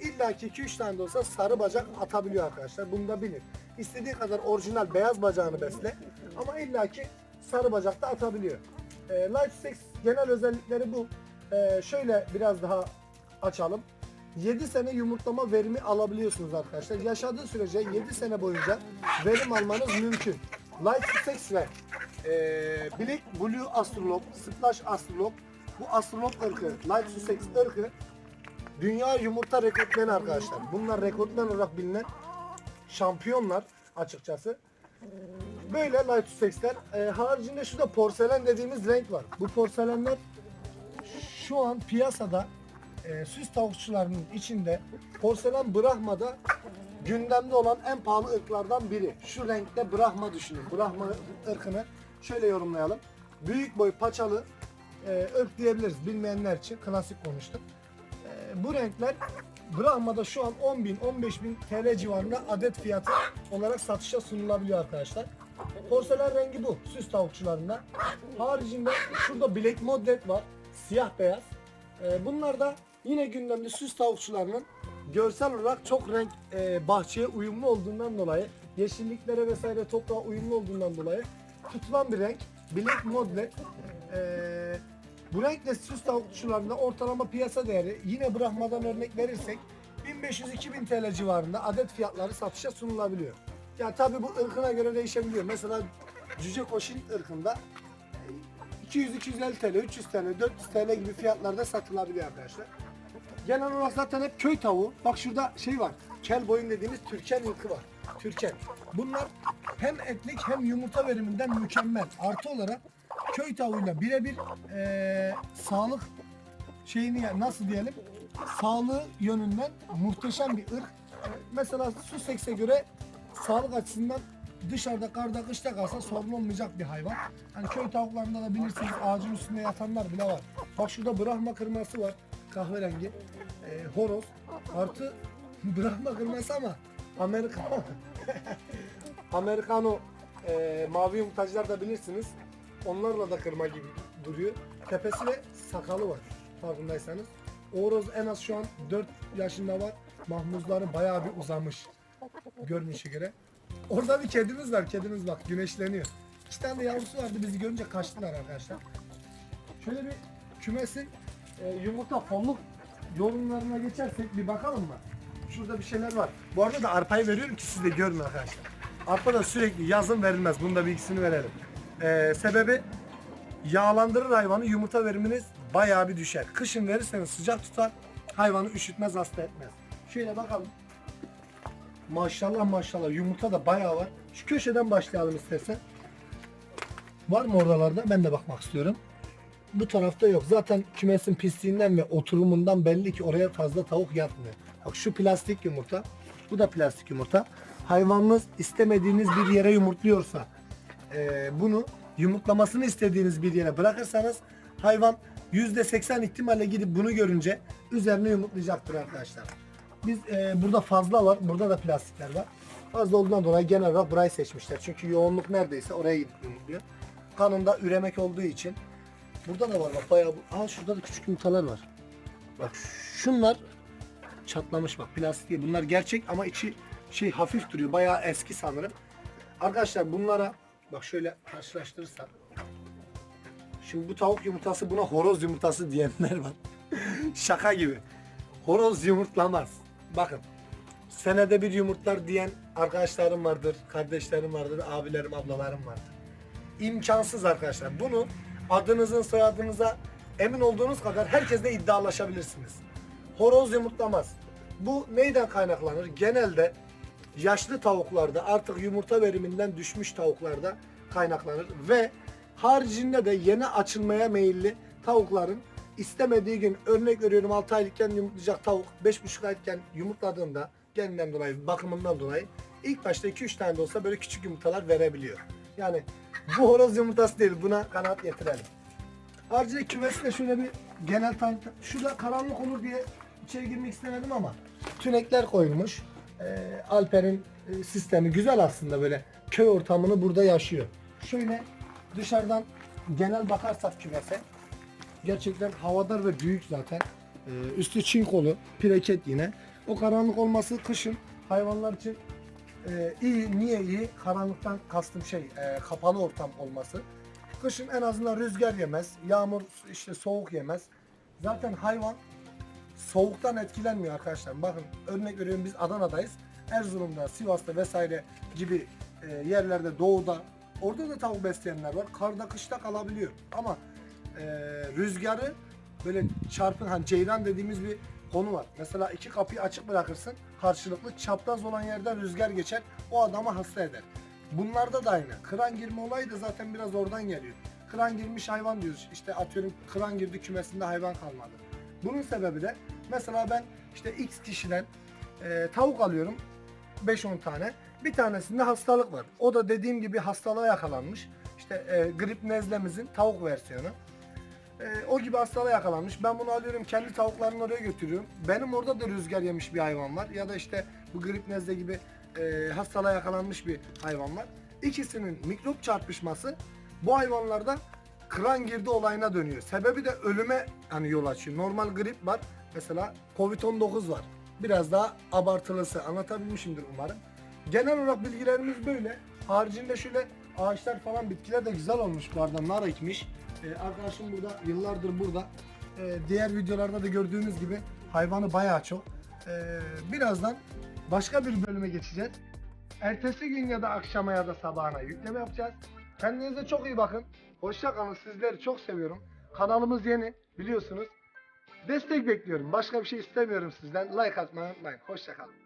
illaki 2-3 tane de olsa sarı bacak atabiliyor arkadaşlar. Bunu da bilin. İstediği kadar orijinal beyaz bacağını besle ama illaki sarı bacak da atabiliyor. E, Light Sex genel özellikleri bu. E, şöyle biraz daha açalım. 7 sene yumurtlama verimi alabiliyorsunuz arkadaşlar. Yaşadığı sürece 7 sene boyunca verim almanız mümkün. Light Sex ve e, Black Blue Astrolog, Splash Astrolog bu astrolog ırkı, Light Sussex ırkı dünya yumurta rekortmeni arkadaşlar. Bunlar rekortmen olarak bilinen şampiyonlar açıkçası. Böyle Light Sussex'ler. E, haricinde şurada porselen dediğimiz renk var. Bu porselenler şu an piyasada e, süs tavukçularının içinde porselen Brahma'da gündemde olan en pahalı ırklardan biri. Şu renkte Brahma düşünün. Brahma ırkını şöyle yorumlayalım. Büyük boy paçalı e, ırk diyebiliriz bilmeyenler için klasik konuştuk. Bu renkler Brahma'da şu an 10 bin 15 bin TL civarında adet fiyatı olarak satışa sunulabiliyor arkadaşlar. Porselen rengi bu süs tavukçularında. Haricinde şurada Black Modlet var. Siyah beyaz. E, bunlar da yine gündemde süs tavukçularının görsel olarak çok renk e, bahçeye uyumlu olduğundan dolayı yeşilliklere vesaire toprağa uyumlu olduğundan dolayı tutulan bir renk. Black Modlet. E, bu renkle süs tavukçularında ortalama piyasa değeri yine Brahma'dan örnek verirsek 1500-2000 TL civarında adet fiyatları satışa sunulabiliyor. Ya tabi bu ırkına göre değişebiliyor. Mesela cüce koşin ırkında 200-250 TL, 300 TL, 400 TL gibi fiyatlarda satılabiliyor arkadaşlar. Genel olarak zaten hep köy tavuğu. Bak şurada şey var. Kel boyun dediğimiz Türken ırkı var. Türken. Bunlar hem etlik hem yumurta veriminden mükemmel. Artı olarak köy tavuğuyla birebir eee, sağlık şeyini nasıl diyelim sağlığı yönünden muhteşem bir ırk. Mesela Sussex'e göre sağlık açısından dışarıda karda kışta kalsa sorun olmayacak bir hayvan. Hani köy tavuklarında da bilirsiniz ağacın üstünde yatanlar bile var. Bak şurada Brahma kırması var kahverengi. Ee, horoz artı Brahma kırması ama Amerika Amerikano e, mavi yumurtacılar da bilirsiniz. Onlarla da kırma gibi duruyor. Tepesi ve sakalı var farkındaysanız. Oroz en az şu an 4 yaşında var. Mahmuzları bayağı bir uzamış. Görünüşe göre. Orada bir kedimiz var. Kedimiz bak güneşleniyor. İki tane de yavrusu vardı. Bizi görünce kaçtılar arkadaşlar. Şöyle bir kümesin e, yumurta fonluk yorumlarına geçersek bir bakalım mı? Şurada bir şeyler var. Bu arada da arpayı veriyorum ki siz de görün arkadaşlar. Arpa da sürekli yazın verilmez. Bunun da bilgisini verelim. E, sebebi yağlandırır hayvanı yumurta veriminiz bayağı bir düşer. Kışın verirseniz sıcak tutar hayvanı üşütmez hasta etmez. Şöyle bakalım. Maşallah maşallah yumurta da bayağı var. Şu köşeden başlayalım istersen. Var mı oralarda? Ben de bakmak istiyorum. Bu tarafta yok. Zaten kümesin pisliğinden ve oturumundan belli ki oraya fazla tavuk yatmıyor. Bak şu plastik yumurta. Bu da plastik yumurta. Hayvanınız istemediğiniz bir yere yumurtluyorsa e, bunu yumurtlamasını istediğiniz bir yere bırakırsanız hayvan %80 ihtimalle gidip bunu görünce üzerine yumurtlayacaktır arkadaşlar. Biz e, burada fazla var. Burada da plastikler var. Fazla olduğundan dolayı genel olarak burayı seçmişler. Çünkü yoğunluk neredeyse oraya gidip yumurtluyor. Kanında üremek olduğu için. Burada da var bak bayağı. bu- Aa şurada da küçük yumurtalar var. Bak şunlar çatlamış bak plastik değil. Bunlar gerçek ama içi şey hafif duruyor. Bayağı eski sanırım. Arkadaşlar bunlara bak şöyle karşılaştırırsak. Şimdi bu tavuk yumurtası buna horoz yumurtası diyenler var. Şaka gibi. Horoz yumurtlamaz. Bakın. Senede bir yumurtlar diyen arkadaşlarım vardır, kardeşlerim vardır, abilerim, ablalarım vardır. İmkansız arkadaşlar. Bunu adınızın, soyadınıza emin olduğunuz kadar herkesle iddialaşabilirsiniz. Horoz yumurtlamaz. Bu neyden kaynaklanır? Genelde yaşlı tavuklarda artık yumurta veriminden düşmüş tavuklarda kaynaklanır ve haricinde de yeni açılmaya meyilli tavukların istemediği gün örnek veriyorum 6 aylıkken yumurtlayacak tavuk 5,5 aylıkken yumurtladığında kendinden dolayı bakımından dolayı ilk başta 2-3 tane de olsa böyle küçük yumurtalar verebiliyor. Yani bu horoz yumurtası değil buna kanaat getirelim. Kümesi de şöyle bir genel tanıt. Şurada karanlık olur diye içeri girmek istemedim ama tünekler koyulmuş. Ee, Alper'in e, sistemi güzel aslında böyle köy ortamını burada yaşıyor. Şöyle dışarıdan genel bakarsak kümese gerçekten havadar ve büyük zaten. Ee, üstü çinkolu, pireket yine. O karanlık olması kışın hayvanlar için e, iyi. Niye iyi? Karanlıktan kastım şey e, kapalı ortam olması. Kışın en azından rüzgar yemez, yağmur işte soğuk yemez. Zaten hayvan soğuktan etkilenmiyor arkadaşlar. Bakın örnek veriyorum biz Adana'dayız. Erzurum'da, Sivas'ta vesaire gibi e, yerlerde doğuda orada da tavuk besleyenler var. Karda kışta kalabiliyor. Ama e, rüzgarı böyle çarpın hani ceyran dediğimiz bir konu var. Mesela iki kapıyı açık bırakırsın karşılıklı çapraz olan yerden rüzgar geçer o adamı hasta eder. Bunlarda da aynı. Kıran girme olayı da zaten biraz oradan geliyor. Kıran girmiş hayvan diyoruz. İşte atıyorum kıran girdi kümesinde hayvan kalmadı. Bunun sebebi de mesela ben işte X kişiden e, tavuk alıyorum 5-10 tane. Bir tanesinde hastalık var. O da dediğim gibi hastalığa yakalanmış. İşte e, grip nezlemizin tavuk versiyonu. E, o gibi hastalığa yakalanmış. Ben bunu alıyorum kendi tavuklarını oraya götürüyorum. Benim orada da rüzgar yemiş bir hayvan var. Ya da işte bu grip nezle gibi e, hastalığa yakalanmış bir hayvan var. İkisinin mikrop çarpışması bu hayvanlarda kıran girdi olayına dönüyor. Sebebi de ölüme hani yol açıyor. Normal grip var. Mesela Covid-19 var. Biraz daha abartılısı. Anlatabilmişimdir umarım. Genel olarak bilgilerimiz böyle. Haricinde şöyle ağaçlar falan bitkiler de güzel olmuş bu arada. Nar ekmiş. Ee, arkadaşım burada yıllardır burada. Ee, diğer videolarda da gördüğünüz gibi hayvanı bayağı çok. Ee, birazdan başka bir bölüme geçeceğiz. Ertesi gün ya da akşama ya da sabahına yükleme yapacağız. Kendinize çok iyi bakın. Hoşça kalın. Sizleri çok seviyorum. Kanalımız yeni biliyorsunuz. Destek bekliyorum. Başka bir şey istemiyorum sizden. Like atmayı unutmayın. Hoşça kalın.